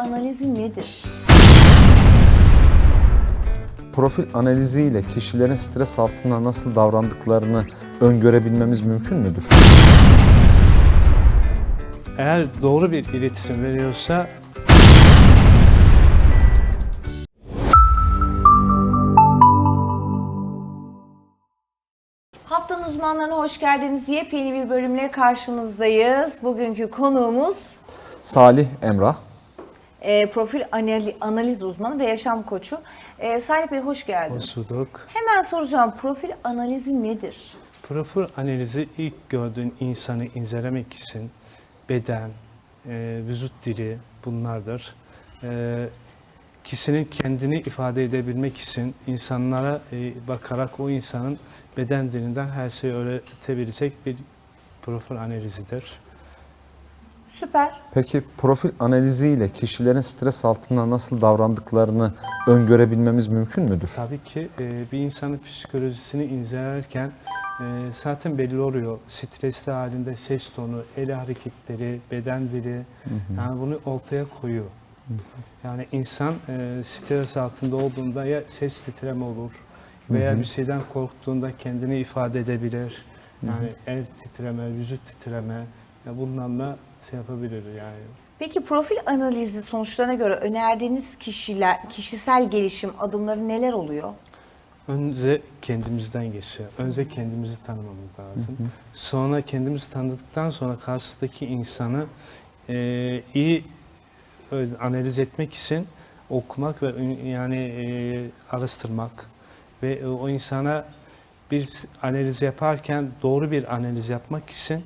analizi nedir? Profil analiziyle kişilerin stres altında nasıl davrandıklarını öngörebilmemiz mümkün müdür? Eğer doğru bir iletişim veriyorsa Haftanın uzmanlarına hoş geldiniz. Yepyeni bir bölümle karşınızdayız. Bugünkü konuğumuz Salih Emrah. E, profil anali- analiz uzmanı ve yaşam koçu. E, Salih Bey hoş geldiniz. Osuduk. Hemen soracağım profil analizi nedir? Profil analizi ilk gördüğün insanı incelemek için beden, e, vücut dili bunlardır. E, kişinin kendini ifade edebilmek için insanlara e, bakarak o insanın beden dilinden her şeyi öğretebilecek bir profil analizidir. Süper. Peki profil analiziyle kişilerin stres altında nasıl davrandıklarını öngörebilmemiz mümkün müdür? Tabii ki e, bir insanın psikolojisini incelerken e, zaten belli oluyor. Stresli halinde ses tonu, el hareketleri, beden dili yani bunu ortaya koyuyor. Yani insan e, stres altında olduğunda ya ses titreme olur veya bir şeyden korktuğunda kendini ifade edebilir. Yani el titreme, vücut titreme ya bunlarla şey yapabilir yani. Peki profil analizi sonuçlarına göre önerdiğiniz kişiler, kişisel gelişim adımları neler oluyor? Önce kendimizden geçiyor. Önce kendimizi tanımamız lazım. Sonra kendimizi tanıdıktan sonra karşıdaki insanı e, iyi e, analiz etmek için okumak ve yani e, araştırmak ve e, o insana bir analiz yaparken doğru bir analiz yapmak için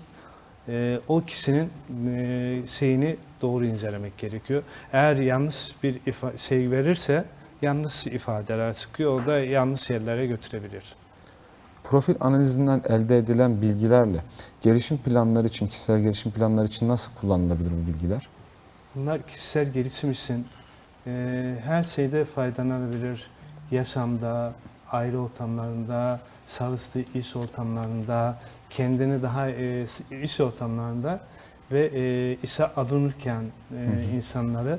e, o kişinin e, şeyini doğru incelemek gerekiyor. Eğer yanlış bir şey verirse yanlış ifadeler çıkıyor. O da yanlış yerlere götürebilir. Profil analizinden elde edilen bilgilerle gelişim planları için, kişisel gelişim planları için nasıl kullanılabilir bu bilgiler? Bunlar kişisel gelişim için e, her şeyde faydalanabilir. Yaşamda, aile ortamlarında, çalıştığı iş ortamlarında, kendini daha e, iş ortamlarında ve e, işe alınırken e, insanları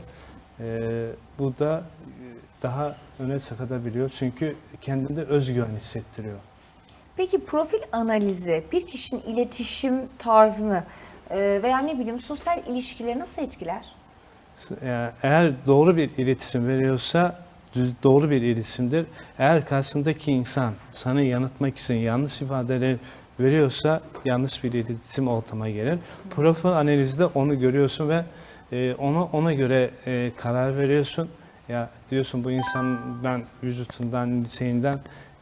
e, bu da e, daha öne çıkartabiliyor. Çünkü kendinde özgüven hissettiriyor. Peki profil analizi bir kişinin iletişim tarzını e, veya ne bileyim sosyal ilişkileri nasıl etkiler? Yani Eğer doğru bir iletişim veriyorsa düz- doğru bir iletişimdir. Eğer karşısındaki insan sana yanıtmak için yanlış ifadeler veriyorsa yanlış bir iletişim ortama gelir. Profil analizde onu görüyorsun ve e, ona ona göre e, karar veriyorsun. Ya diyorsun bu insandan, vücutundan, şeyinden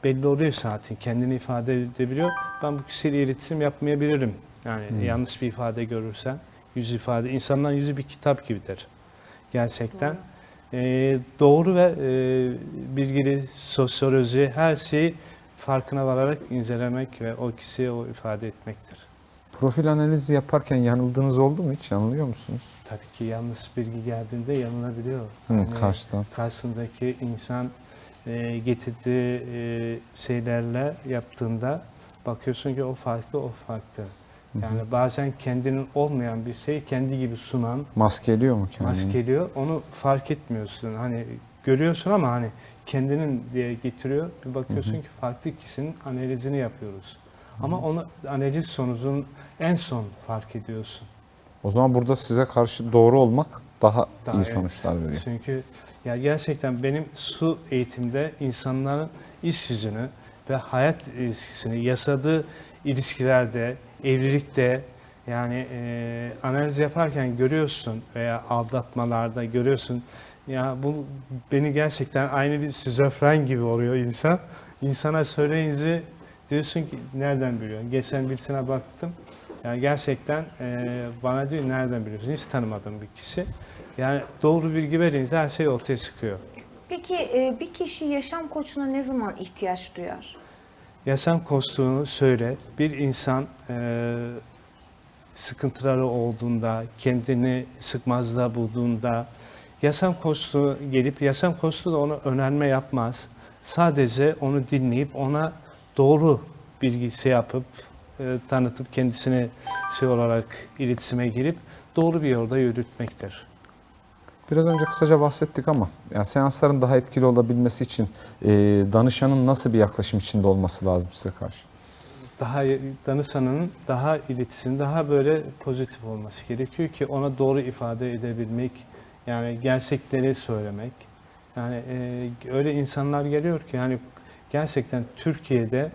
belli oluyor zaten. Kendini ifade edebiliyor. Ben bu kişiyle iletişim yapmayabilirim. Yani yanlış bir ifade görürsen. Yüz ifade. insanların yüzü bir kitap gibidir gerçekten. Ee, doğru ve e, bilgili sosyoloji her şeyi farkına vararak incelemek ve o kişiye o ifade etmektir. Profil analizi yaparken yanıldığınız oldu mu hiç? Yanılıyor musunuz? Tabii ki yanlış bilgi geldiğinde yanılabiliyor. Hı, Yani karşıdan. karşısındaki insan e, getirdiği e, şeylerle yaptığında bakıyorsun ki o farklı, o farklı. Yani bazen kendinin olmayan bir şey kendi gibi sunan, Maskeliyor mu kendini? maskeliyor. Onu fark etmiyorsun. Hani görüyorsun ama hani kendinin diye getiriyor. Bir bakıyorsun ki farklı kişinin analizini yapıyoruz. Ama onu analiz sonucun en son fark ediyorsun. O zaman burada size karşı doğru olmak daha, Daha iyi evet. sonuçlar veriyor. Çünkü ya gerçekten benim su eğitimde insanların iş yüzünü ve hayat ilişkisini yaşadığı ilişkilerde, evlilikte yani e, analiz yaparken görüyorsun veya aldatmalarda görüyorsun. Ya bu beni gerçekten aynı bir şizofren gibi oluyor insan. İnsana söyleyince diyorsun ki nereden biliyorsun? Geçen birisine baktım. Yani gerçekten e, bana diyor nereden biliyorsun? Hiç tanımadığım bir kişi. Yani doğru bilgi verince her şey ortaya çıkıyor. Peki e, bir kişi yaşam koçuna ne zaman ihtiyaç duyar? Yaşam koçluğunu söyle. Bir insan e, sıkıntıları olduğunda, kendini sıkmazda bulduğunda, yaşam koçluğu gelip, yaşam koçluğu da ona önerme yapmaz. Sadece onu dinleyip ona doğru bilgisi yapıp, e, tanıtıp kendisine şey olarak iletişime girip doğru bir yolda yürütmektir. Biraz önce kısaca bahsettik ama yani seansların daha etkili olabilmesi için e, danışanın nasıl bir yaklaşım içinde olması lazım size karşı? daha danışanın daha iletişim, daha böyle pozitif olması gerekiyor ki ona doğru ifade edebilmek, yani gerçekleri söylemek. Yani e, öyle insanlar geliyor ki yani gerçekten Türkiye'de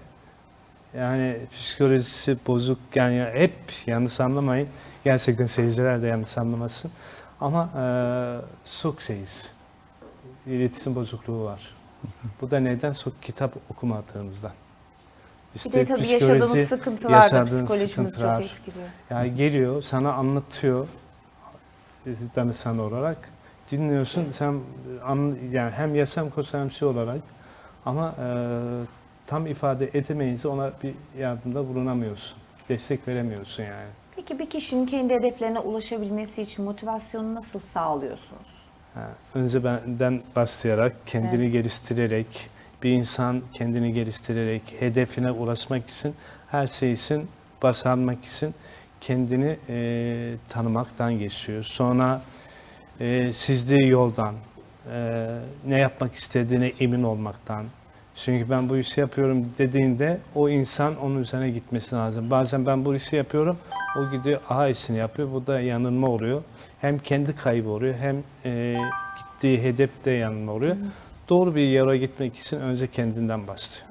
yani psikolojisi bozuk yani hep yanlış anlamayın. Gerçekten seyirciler de yanlış anlamasın. Ama e, çok şeyiz. İletişim bozukluğu var. Bu da neden? Çok kitap okumadığımızdan. Bir de tabii yaşadığımız sıkıntılar da yaşadığın psikolojimizi çok sıkıntılar. etkiliyor. Yani geliyor, sana anlatıyor danışan olarak. Dinliyorsun, sen an, yani hem yaşam koçu hem şey olarak ama e, tam ifade edemeyince ona bir yardımda bulunamıyorsun. Destek veremiyorsun yani. Peki bir kişinin kendi hedeflerine ulaşabilmesi için motivasyonu nasıl sağlıyorsunuz? Ha, önce benden başlayarak, kendini geliştirerek, bir insan kendini geliştirerek, hedefine ulaşmak için, her şey için, başarmak için kendini e, tanımaktan geçiyor. Sonra e, çizdiği yoldan, e, ne yapmak istediğine emin olmaktan. Çünkü ben bu işi yapıyorum dediğinde o insan onun üzerine gitmesi lazım. Bazen ben bu işi yapıyorum, o gidiyor aha işini yapıyor. Bu da yanılma oluyor. Hem kendi kaybı oluyor hem e, gittiği hedef de yanılma oluyor. Doğru bir yere gitmek için önce kendinden başlıyor.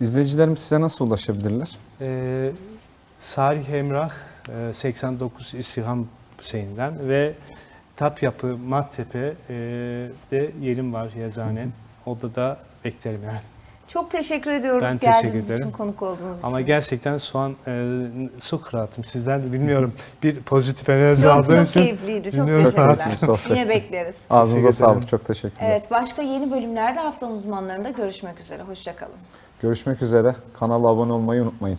İzleyicilerimiz size nasıl ulaşabilirler? Ee, Salih Emrah e, 89 İstiham şeyinden ve Tap Yapı Mattepe e, de yerim var yazanem. Orada da beklerim yani. Çok teşekkür ediyoruz Ben teşekkür geldiğiniz ederim. için, konuk olduğunuz Ama için. gerçekten şu an e, çok rahatım. Sizden de bilmiyorum bir pozitif enerji Çok aldığım çok için. keyifliydi. Çok. Çok keyifli teşekkürler. sohbet. Yine bekleriz. Ağzınıza Teşekkür ederim. sağlık. Çok teşekkürler. Evet, başka yeni bölümlerde haftanın uzmanlarında görüşmek üzere. Hoşçakalın. Görüşmek üzere. Kanala abone olmayı unutmayın.